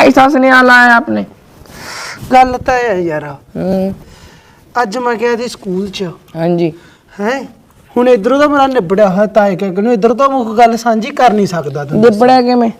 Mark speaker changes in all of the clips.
Speaker 1: कैसा स्नेहा लाया आपने
Speaker 2: ਗੱਲ ਤਾਂ ਇਹ ਹੈ ਯਾਰ
Speaker 1: हम्म,
Speaker 2: ਅੱਜ ਮੈਂ ਗਿਆ ਸੀ ਸਕੂਲ 'ਚ
Speaker 1: हाँ जी
Speaker 2: ਹੈ ਹੁਣ ਇਧਰੋਂ ਤਾਂ ਮੇਰਾ ਨਿਬੜਿਆ ਹੋਇਆ ਤਾਂ ਇਹ ਕਿ ਨੂੰ ਇਧਰ ਤੋਂ ਮੈਂ ਕੋਈ ਗੱਲ ਸਾਂਝੀ ਕਰ ਨਹੀਂ ਸਕਦਾ ਤੈਨੂੰ
Speaker 1: दिपड़ा के में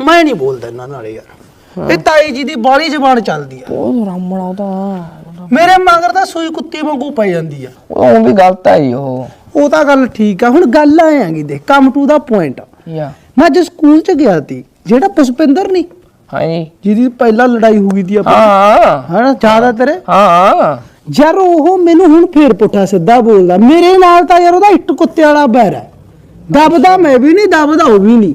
Speaker 2: ਮੈਂ ਨਹੀਂ ਬੋਲਦਾ ਇਹਨਾਂ ਨਾਲ ਯਾਰ ਇਹ ਤਾਈ ਜੀ ਦੀ ਬਾਲੀ ਜ਼ਬਾਨ ਚੱਲਦੀ ਆ
Speaker 1: ਉਹ ਰਾਮਣਾ ਤਾਂ
Speaker 2: ਮੇਰੇ ਮਗਰ ਤਾਂ ਸੂਈ ਕੁੱਤੀ ਵਾਂਗੂ ਪਈ ਜਾਂਦੀ ਆ
Speaker 1: ਉਹ ਵੀ ਗਲਤ ਹੈ ਜੀ ਉਹ
Speaker 2: ਉਹ ਤਾਂ ਗੱਲ ਠੀਕ ਆ ਹੁਣ ਗੱਲ ਆਏਗੀ ਦੇਖ ਕਮ ਟੂ ਦਾ ਪੁਆਇੰਟ
Speaker 1: ਯਾ
Speaker 2: ਮੈਂ ਅੱਜ ਸਕੂਲ 'ਚ ਗਿਆ ਸੀ ਜਿਹੜਾ ਪੁਸ਼ਪਿੰਦਰ ਨਹੀਂ
Speaker 1: ਹਾਂ ਜੀ
Speaker 2: ਜਿਹਦੀ ਪਹਿਲਾਂ ਲੜਾਈ ਹੋ ਗਈ ਦੀ ਆਪਾਂ।
Speaker 1: ਹਾਂ।
Speaker 2: ਹਨਾ ਜ਼ਿਆਦਾ ਤੇਰੇ?
Speaker 1: ਹਾਂ।
Speaker 2: ਯਾਰ ਉਹ ਮੈਨੂੰ ਹੁਣ ਫੇਰ ਪੁੱਠਾ ਸਿੱਧਾ ਬੋਲਦਾ। ਮੇਰੇ ਨਾਲ ਤਾਂ ਯਾਰ ਉਹਦਾ ਇੱਟ ਕੁੱਤੇ ਵਾਲਾ ਬੈਰ ਹੈ। ਦਬਦਾ ਮੈਂ ਵੀ ਨਹੀਂ ਦਬਦਾ ਉਹ ਵੀ ਨਹੀਂ।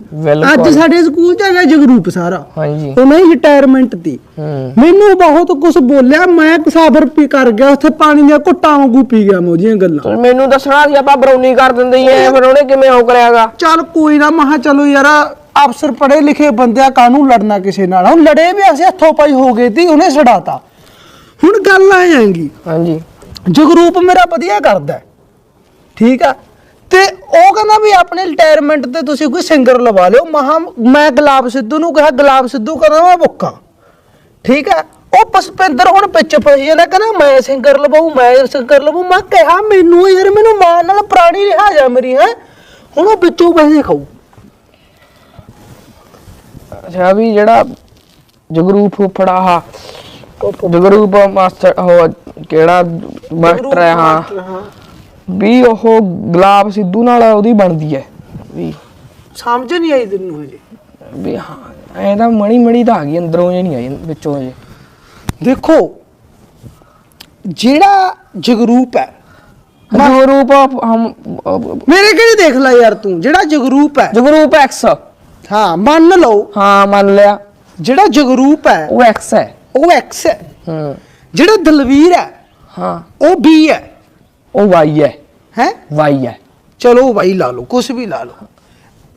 Speaker 2: ਅੱਜ ਸਾਡੇ ਸਕੂਲ 'ਚ ਹੈਗਾ ਜਗਰੂਪ ਸਾਰਾ।
Speaker 1: ਹਾਂ ਜੀ
Speaker 2: ਉਹਨੇ ਰਿਟਾਇਰਮੈਂਟ
Speaker 1: ਹੂੰ।
Speaker 2: ਮੈਨੂੰ ਬਹੁਤ ਕੁਝ ਬੋਲਿਆ ਮੈਂ ਸਾਬਰ ਪੀ ਕਰ ਗਿਆ ਉੱਥੇ ਪਾਣੀ ਦੀਆਂ ਘੁੱਟਾਂ ਵਾਂਗੂ ਪੀ ਗਿਆ ਮੈਂ ਉਹਦੀਆਂ ਗੱਲਾਂ।
Speaker 1: ਮੈਨੂੰ ਦੱਸਣਾ ਸੀ ਆਪਾਂ ਬਰੌਨੀ ਕਰ ਦਿੰਦੇ ਹੀ ਐ ਫਿਰ ਉਹਨੇ ਕਿਵੇਂ ਹੋ ਕਰਿਆਗਾ।
Speaker 2: ਚੱਲ ਕੋਈ ਨਾ ਮਹਾ ਚਲੋ ਯਾਰ ਅਫਸਰ ਪੜ੍ਹੇ ਲਿਖੇ ਬੰਦਿਆਂ ਕਾਹਨੂੰ ਲੜਨਾ ਕਿਸੇ ਨਾਲ? ਹੁਣ ਲੜੇ ਵੀ ਅਸੀਂ ਹੱਥੋਂ ਪਾਈ ਹੋ ਗਏ ਤੀ ਉਹਨੇ ਛਡਾਤਾ। ਹੁਣ ਗੱਲ ਆ ਜਾਏਗੀ।
Speaker 1: ਹਾਂ ਜੀ
Speaker 2: ਜਗਰੂਪ ਮੇਰਾ ਵਧੀਆ ਕਰਦਾ ਹੈ। ਠੀਕ ਆ? ਤੇ ਉਹ ਕਹਿੰਦਾ ਵੀ ਆਪਣੇ ਰਿਟਾਇਰਮੈਂਟ ਤੇ ਤੁਸੀਂ ਕੋਈ ਸਿੰਗਰ ਲਵਾ ਲਿਓ। ਮਹਾ ਮੈਂ ਗੁਲਾਬ ਸਿੱਧੂ ਨੂੰ ਕਿਹਾ ਗੁਲਾਬ ਸਿੱਧੂ ਕਹਿੰਦਾ ਮੈਂ ਬੁੱਕਾ ਠੀਕ ਆ? ਉਹ ਪਸਪਿੰਦਰ ਹੁਣ ਪਿੱਛੇ ਪਈ ਜਾਂਦਾ ਕਹਿੰਦਾ ਮੈਂ ਸਿੰਗਰ ਲਵਾਉ ਮੈਂ ਸਿੰਗਰ ਲਵਾਉ ਮੈਂ ਕਿਹਾ ਮੈਨੂੰ ਯਾਰ ਮੈਨੂੰ ਮਾਂ ਨਾਲ ਪੁਰਾਣੀ ਰਿਹਾ ਜਾ ਮੇਰੀ ਹੈ। ਹੁਣ ਉਹ ਵਿੱਚੋਂ ਪੈਸੇ ਖਾਊ।
Speaker 1: ਅੱਛਾ ਵੀ ਜਿਹੜਾ ਜਗਰੂਪ ਫੁੱਫੜਾ ਆ ਜਗਰੂਪ ਮਾਸਟਰ ਉਹ ਕਿਹੜਾ ਮਾਸਟਰ ਹੈ। ਹਾਂ। ਵੀ ਉਹ ਗੁਲਾਬ ਸਿੱਧੂ ਨਾਲ ਉਹਦੀ ਬਣਦੀ ਹੈ ਵੀ।
Speaker 2: ਸਮਝ ਨਹੀਂ ਆਈ ਤੈਨੂੰ ਹਜੇ।
Speaker 1: ਵੀ ਹਾਂ ਐ ਤਾਂ ਮਣੀ ਮਣੀ ਤਾਂ ਆ ਗਈ ਅੰਦਰੋਂ ਜੇ ਨਹੀਂ ਆਈ ਵਿੱਚੋਂ ਜੇ।
Speaker 2: ਦੇਖੋ ਜਿਹੜਾ ਜਗਰੂਪ ਹੈ
Speaker 1: ਜਗਰੂਪ ਹਮ
Speaker 2: ਮੇਰੇ ਕਿਹੜੇ ਦੇਖ ਲੈ ਯਾਰ ਤੂੰ ਜਿਹੜਾ ਜਗਰੂਪ ਹੈ
Speaker 1: ਜਗਰੂਪ ਐਕਸ।
Speaker 2: ਹਾਂ ਮੰਨ ਲਓ।
Speaker 1: ਹਾਂ ਮੰਨ ਲਿਆ।
Speaker 2: ਜਿਹੜਾ ਜਗਰੂਪ ਹੈ
Speaker 1: ਉਹ ਐਕਸ ਹੈ।
Speaker 2: ਉਹ ਐਕਸ ਹੈ।
Speaker 1: ਹੂੰ।
Speaker 2: ਜਿਹੜਾ ਦਲਵੀਰ ਹੈ
Speaker 1: ਹਾਂ।
Speaker 2: ਉਹ ਬੀ ਹੈ।
Speaker 1: ਉਹ ਵਾਈ ਹੈ।
Speaker 2: ਹੈ?
Speaker 1: ਵਾਈ ਹੈ।
Speaker 2: ਚਲੋ ਭਾਈ ਲਾ ਲਓ ਕੁਛ ਵੀ ਲਾ ਲਓ।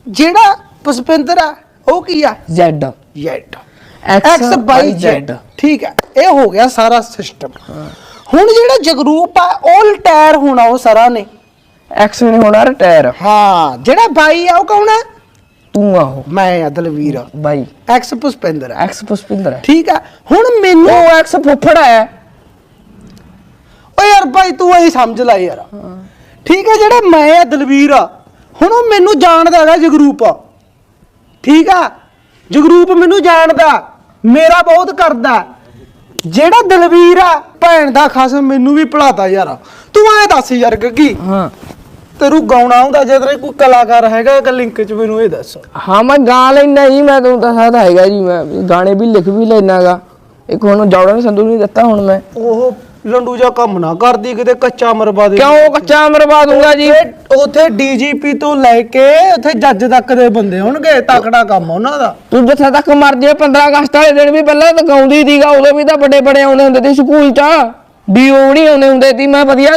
Speaker 2: ਜਿਹੜਾ ਪੁਸ਼ਪਿੰਦਰ ਹੈ ਉਹ ਕੀ ਹੈ?
Speaker 1: Z
Speaker 2: Z
Speaker 1: X,
Speaker 2: X
Speaker 1: by
Speaker 2: Z
Speaker 1: Z
Speaker 2: ਠੀਕ ਹੈ। ਇਹ ਹੋ ਗਿਆ ਸਾਰਾ ਸਿਸਟਮ ਹੁਣ ਜਿਹੜਾ ਜਗਰੂਪ ਹੈ ਉਹ ਰਿਟਾਇਰ ਹੋਣਾ ਉਹ ਸਾਰਾ ਨੇ।
Speaker 1: ਐਕਸ ਨਹੀਂ ਹੋਣਾ ਰਿਟਾਇਰ
Speaker 2: ਹਾਂ ਜਿਹੜਾ ਬਾਈ ਹੈ ਉਹ ਕੌਣ ਹੈ?
Speaker 1: ਤੂੰ ਆ ਉਹ
Speaker 2: ਮੈਂ ਆ ਦਲਵੀਰ
Speaker 1: ਬਾਈ।
Speaker 2: ਐਕਸ ਪੁਸ਼ਪਿੰਦਰ ਹੈ
Speaker 1: ਐਕਸ ਪੁਸ਼ਪਿੰਦਰ ਹੈ
Speaker 2: ਠੀਕ ਹੈ ਹੁਣ ਮੈਨੂੰ
Speaker 1: ਉਹ ਐਕਸ ਫੁੱਫੜਾ ਹੈ
Speaker 2: ਓ ਯਾਰ ਭਾਈ ਤੂੰ ਐਂ ਸਮਝ ਲੈ ਯਾਰ। ਠੀਕ ਹੈ ਜਿਹੜਾ ਮੈਂ ਆ ਦਲਵੀਰ ਆ ਹੁਣ ਉਹ ਮੈਨੂੰ ਜਾਣਦਾ ਹੈਗਾ ਜਗਰੂਪ। ਠੀਕ ਆ ਜਗਰੂਪ ਮੈਨੂੰ ਜਾਣਦਾ ਮੇਰਾ ਬਹੁਤ ਕਰਦਾ। ਜਿਹੜਾ ਦਲਵੀਰ ਆ ਭੈਣ ਦਾ ਖਸਮ ਮੈਨੂੰ ਵੀ ਭੁਲਾਤਾ ਯਾਰ। ਤੂੰ ਐਂ ਦੱਸ ਯਾਰ ਗੱਗੀ।
Speaker 1: ਹਾਂ।
Speaker 2: ਤੈਨੂੰ ਗਾਉਣਾ ਆਉਂਦਾ ਜੇ ਤੇਰੇ ਕੋਈ ਕਲਾਕਾਰ ਹੈਗਾ ਕਿ ਲਿੰਕ 'ਚ ਮੈਨੂੰ ਇਹ ਦੱਸ।
Speaker 1: ਹਾਂ ਮੈਂ ਗਾ ਲੈਣਾ ਜੀ ਮੈਂ ਤੁਹਾਨੂੰ ਤਾਂ ਹੈਗਾ ਜੀ ਮੈਂ ਗਾਣੇ ਵੀ ਲਿਖ ਵੀ ਲੈਣਾਗਾ ਇੱਕ ਹੁਣ ਸੰਧੂ ਨੇ ਦਿੱਤਾ ਹੁਣ ਮੈਂ।
Speaker 2: ਉਹ ਲੰਡੂ ਜਾ ਕੰਮ ਨਾ ਕਰਦੀ ਕਿਤੇ ਕੱਚਾ ਮਰਵਾ ਦੇ।
Speaker 1: ਕਿਉਂ ਕੱਚਾ ਮਰਵਾ ਦੂੰਗਾ ਜੀ?
Speaker 2: ਉੱਥੇ- ਉੱਥੇ ਡੀਜੀਪੀ ਤੋਂ ਲੈ ਕੇ ਉੱਥੇ ਜੱਜ ਤੱਕ ਦੇ ਬੰਦੇ ਹੋਣਗੇ ਤਕੜਾ ਕੰਮ ਉਹਨਾਂ ਦਾ।
Speaker 1: ਤੂੰ ਜਿੱਥੇ ਤੱਕ ਮਰ ਜੇ 15 ਅਗਸਤ ਵਾਲੇ ਦਿਨ ਵੀ ਪਹਿਲਾਂ ਤਾਂ ਗਾਉਂਦੀ ਸੀਗਾ ਉਦੋਂ ਵੀ ਤਾਂ ਵੱਡੇ ਵੱਡੇ ਆਉਂਦੇ ਹੁੰਦੇ ਸੀ ਸਕੂਲ 'ਚ। ਉਹ ਨਹੀਂ ਆਉਂਦੇ ਹੁੰਦੇ ਸੀ ਮੈਂ ਵਧੀਆ